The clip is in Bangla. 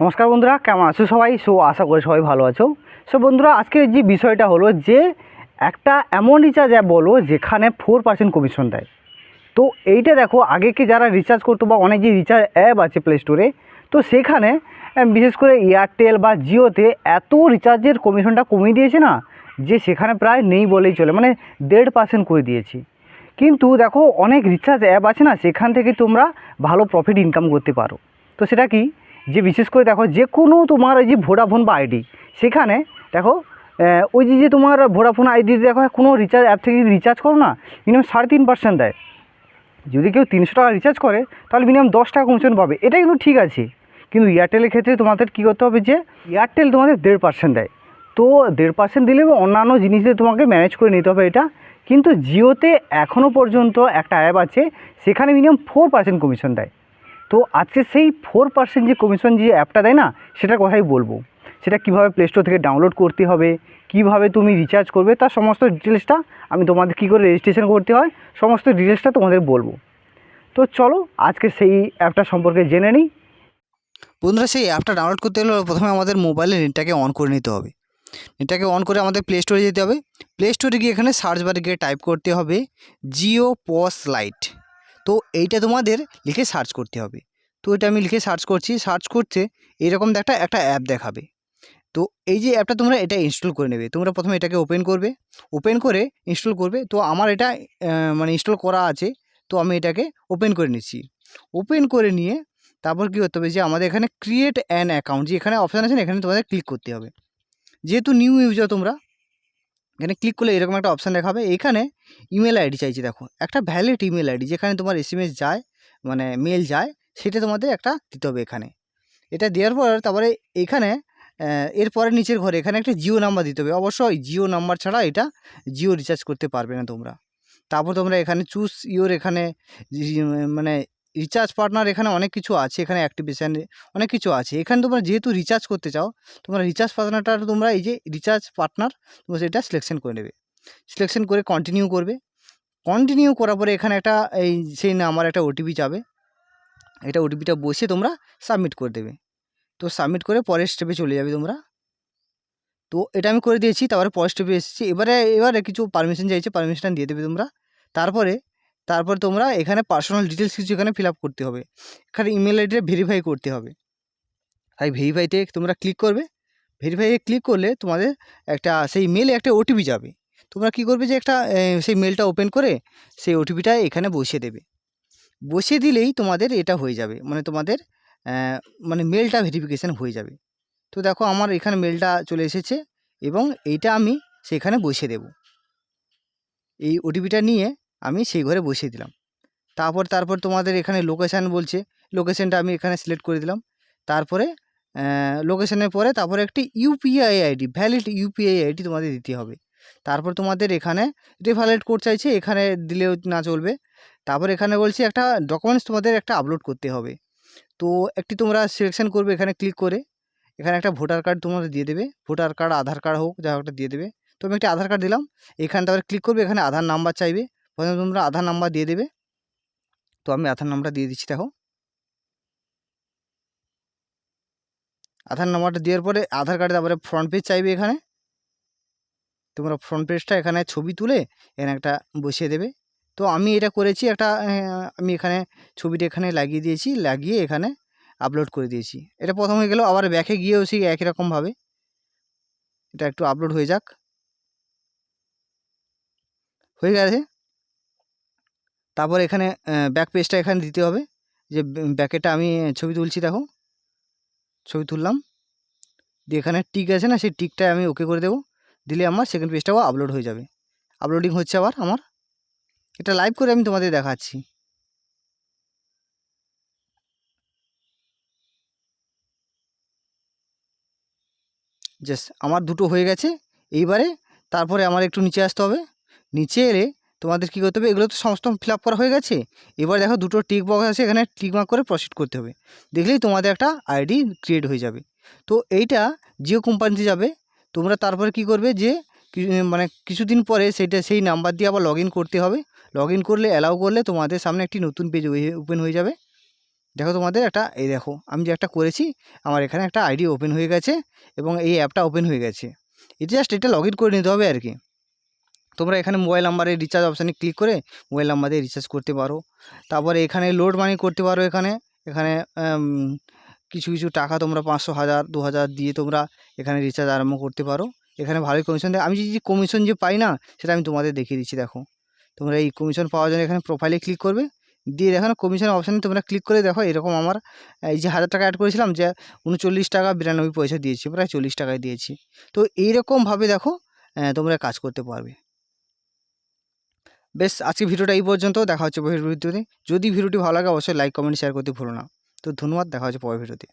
নমস্কার বন্ধুরা, কেমন আছো সবাই? সো, আশা করি সবাই ভালো আছো। সো, বন্ধুরা, আজকের যে বিষয়টা হলো যে, একটা এমন রিচার্জ অ্যাপ বলো যেখানে ফোর পার্সেন্ট কমিশন দেয়। তো, এইটা দেখো, আগে কি যারা রিচার্জ করতো বা অনেক যে রিচার্জ অ্যাপ আছে প্লে স্টোরে তো সেখানে বিশেষ করে এয়ারটেল বা জিওতে এত রিচার্জের কমিশনটা কমিয়ে দিয়েছে না, যে সেখানে প্রায় নেই বলেই চলে মানে দেড় পার্সেন্ট করে দিয়েছি। কিন্তু দেখো, অনেক রিচার্জ অ্যাপ আছে না, সেখান থেকে তোমরা ভালো প্রফিট ইনকাম করতে পারো। তো সেটা কি? যে বিশেষ করে দেখো যে কোনো তোমার ওই যে ভোডাফোন বা আইডি সেখানে দেখো ওই যে যে তোমার ভোডাফোন আইডি দেখো কোনো রিচার্জ অ্যাপ থেকে যদি রিচার্জ করো না মিনিমাম সাড়ে তিন পার্সেন্ট দেয়। যদি কেউ তিনশো টাকা রিচার্জ করে, তাহলে মিনিমাম দশ টাকা কমিশন পাবে। এটা কিন্তু ঠিক আছে। কিন্তু এয়ারটেলের ক্ষেত্রে তোমাদের কী করতে হবে যে এয়ারটেল তোমাদের দেড় পার্সেন্ট দেয়। তো দেড় পার্সেন্ট দিলে অন্যান্য জিনিস তোমাকে ম্যানেজ করে নিতে হবে এটা। কিন্তু জিওতে এখনও পর্যন্ত একটা অ্যাপ আছে, সেখানে মিনিমাম ফোর পার্সেন্ট কমিশন দেয়। তো আজকে সেই ফোর পার্সেন্ট যে কমিশন যে অ্যাপটা দেয় না, সেটার কথাই বলব। সেটা কীভাবে প্লে স্টোর থেকে ডাউনলোড করতে হবে, কীভাবে তুমি রিচার্জ করবে, তার সমস্ত ডিটেলসটা আমি তোমাদের কী করে রেজিস্ট্রেশন করতে হয়, সমস্ত ডিটেলসটা তোমাদের বলব। তো চলো, আজকে সেই অ্যাপটা সম্পর্কে জেনে নিই। বন্ধুরা, সেই অ্যাপটা ডাউনলোড করতে হলে প্রথমে আমাদের মোবাইলে নেটটাকে অন করে নিতে হবে। নেটটাকে অন করে আমাদের প্লে স্টোরে যেতে হবে। প্লে স্টোরে গিয়ে এখানে সার্চ বারে গিয়ে টাইপ করতে হবে জিও পস লাইট তো এইটা তোমাদের লিখে সার্চ করতে হবে। তো এটা আমি লিখে সার্চ করছি। সার্চ করতে এরকম একটা একটা অ্যাপ দেখাবে। তো এই যে অ্যাপটা তোমরা এটা ইনস্টল করে নেবে। তোমরা প্রথমে এটাকে ওপেন করবে। ওপেন করে ইনস্টল করবে। তো আমার এটা মানে ইনস্টল করা আছে। তো আমি এটাকে ওপেন করে নিচ্ছি। ওপেন করে নিয়ে তারপর কী করতে হবে যে আমাদের এখানে ক্রিয়েট অ্যান অ্যাকাউন্ট যে এখানে অপশান আছে এখানে তোমাদের ক্লিক করতে হবে। যেহেতু নিউ ইউজার তোমরা এখানে ক্লিক করলে এরকম একটা অপশান দেখাবে এখানে ইমেল আইডি চাইছে দেখো। একটা ভ্যালিড ইমেল আইডি যেখানে তোমার এস যায় মানে মেল যায়, সেটা তোমাদের একটা দিতে হবে এখানে। এটা দেওয়ার পর তারপরে এখানে এরপরে নিচের ঘরে এখানে একটা জিও নাম্বার দিতে হবে। অবশ্যই জিও নাম্বার ছাড়া এটা জিও রিচার্জ করতে পারবে না তোমরা। তারপর তোমরা এখানে চুজ ইওর এখানে মানে রিচার্জ পার্টনার এখানে অনেক কিছু আছে, এখানে অ্যাক্টিভেশান অনেক কিছু আছে। এখানে তোমরা যেহেতু রিচার্জ করতে চাও, তোমরা রিচার্জ পার্টনারটা তোমরা এই যে রিচার্জ পার্টনার তোমরা সেটা সিলেকশন করে নেবে। সিলেকশন করে কন্টিনিউ করবে। কন্টিনিউ করার পরে এখানে একটা এই সেই নাম্বার একটা ওটিপি যাবে। এটা ওটিপিটা বসে তোমরা সাবমিট করে দেবে। তো সাবমিট করে পরের স্টেপে চলে যাবে তোমরা। তো এটা আমি করে দিয়েছি, তারপরে পরের স্টেপে এসেছি। এবারে এবারে কিছু পারমিশন চাইছে পারমিশন দিয়ে দেবে তোমরা। তারপরে তারপর তোমরা এখানে পার্সোনাল ডিটেলস কিছু এখানে ফিল করতে হবে। এখানে ইমেল আইডিটা ভেরিফাই করতে হবে। তাই ভেরিফাইতে তোমরা ক্লিক করবে। ভেরিফাইয়ে ক্লিক করলে তোমাদের একটা, সেই মেলে একটা ওটিপি যাবে। তোমরা কি করবে যে একটা সেই মেলটা ওপেন করে সেই ওটিপিটা এখানে বসিয়ে দেবে। বসিয়ে দিলেই তোমাদের এটা হয়ে যাবে। মানে তোমাদের মানে মেলটা ভেরিফিকেশান হয়ে যাবে। তো দেখো আমার এখানে মেলটা চলে এসেছে এবং এইটা আমি সেখানে বসিয়ে দেব। এই ওটিপিটা নিয়ে আমি সেই ঘরে বসিয়ে দিলাম। তারপর তারপর তোমাদের এখানে লোকেশান বলছে। লোকেশানটা আমি এখানে সিলেক্ট করে দিলাম। তারপরে লোকেশানের পরে তারপরে একটি UPI ID valid UPI ID তোমাদের দিতে হবে। তারপর তোমাদের এখানে রেফারেট কোড চাইছে, এখানে দিলেও না চলবে। তারপর এখানে বলছে একটা ডকুমেন্টস তোমাদের একটা আপলোড করতে হবে। তো একটি তোমরা সিলেকশান করবে এখানে ক্লিক করে। এখানে একটা ভোটার কার্ড তোমাদের দিয়ে দেবে। ভোটার কার্ড আধার কার্ড হোক, যা হোক একটা দিয়ে দেবে। তো আমি একটা আধার কার্ড দিলাম। এখানে তারপরে ক্লিক করবে, এখানে আধার নাম্বার চাইবে। প্রথমে তোমরা আধার নাম্বার দিয়ে দেবে। তো আমি আধার নাম্বারটা দিয়ে দিচ্ছি, দেখো। আধার নাম্বারটা দেওয়ার পরে আধার কার্ডে তারপরে ফ্রন্ট পেজ চাইবে এখানে। তোমরা ফ্রন্ট পেজটা এখানে ছবি তুলে এখানে একটা বসিয়ে দেবে। তো আমি এটা করেছি, একটা আমি এখানে ছবিটা এখানে লাগিয়ে দিয়েছি, লাগিয়ে এখানে আপলোড করে দিয়েছি। এটা প্রথম হয়ে গেল, আবার ব্যাকে গিয়েও সেই একই রকমভাবে এটা একটু আপলোড হয়ে যাক। হয়ে গেছে। তারপর এখানে ব্যাক পেজটা এখানে দিতে হবে। যে ব্যাকেটা আমি ছবি তুলছি, দেখো। ছবি তুললাম। দিয়ে এখানে টিক আছে না, সেই টিকটা আমি ওকে করে দেবো। দিলে আমার সেকেন্ড পেজটাও আপলোড হয়ে যাবে। আপলোডিং হচ্ছে আবার আমার। এটা লাইভ করে আমি তোমাদের দেখাচ্ছি। জাস্ট আমার দুটো হয়ে গেছে। এইবারে তারপরে আমার একটু নিচে আসতে হবে। নিচে এলে তোমাদের কী করতে হবে? এগুলো তো সমস্ত ফিল করা হয়ে গেছে। এবার দেখো দুটো টিক বক্স আছে, এখানে টিক মার্ক করে প্রসিড করতে হবে। দেখলেই তোমাদের একটা আইডি ক্রিয়েট হয়ে যাবে। তো এইটা জিও কোম্পানিতে যাবে। তোমরা তারপরে কি করবে যে মানে কিছুদিন পরে সেইটা সেই নাম্বার দিয়ে আবার লগ করতে হবে। লগ করলে অ্যালাউ করলে তোমাদের সামনে একটি নতুন পেজ ওপেন হয়ে যাবে। দেখো তোমাদের একটা, এই দেখো, আমি যে একটা করেছি, আমার এখানে একটা আইডি ওপেন হয়ে গেছে এবং এই অ্যাপটা ওপেন হয়ে গেছে। এটা জাস্ট এটা লগ করে নিতে হবে আর কি। তোমরা এখানে মোবাইল নাম্বারে রিচার্জ অপশানে ক্লিক করে মোবাইল নাম্বার দিয়ে রিচার্জ করতে পারো। তারপরে এখানে লোড মানি করতে পারো এখানে। এখানে কিছু কিছু টাকা তোমরা পাঁচশো, হাজার, দু হাজার দিয়ে তোমরা এখানে রিচার্জ আরম্ভ করতে পারো। এখানে ভালোই কমিশন দেয়। আমি যে কমিশন যে পাই না, সেটা আমি তোমাদের দেখিয়ে দিচ্ছি, দেখো। তোমরা এই কমিশন পাওয়ার জন্য এখানে প্রোফাইলে ক্লিক করবে। দিয়ে দেখো না কমিশন অপশানে তোমরা ক্লিক করে দেখো, এরকম আমার, এই যে হাজার টাকা অ্যাড করেছিলাম, যে উনচল্লিশ টাকা বিরানব্বই পয়সা দিয়েছি, প্রায় চল্লিশ টাকায় দিয়েছি। তো এইরকমভাবে দেখো তোমরা কাজ করতে পারবে। বেশ আজকে ভিডিওটা এই পর্যন্ত, দেখা হচ্ছে পরের ভিডিওতে। যদি ভিডিওটি ভালো লাগে, অবশ্যই লাইক কমেন্ট শেয়ার করতে ভুলো না। তো ধন্যবাদ, দেখা হচ্ছে পরের ভিডিওতে।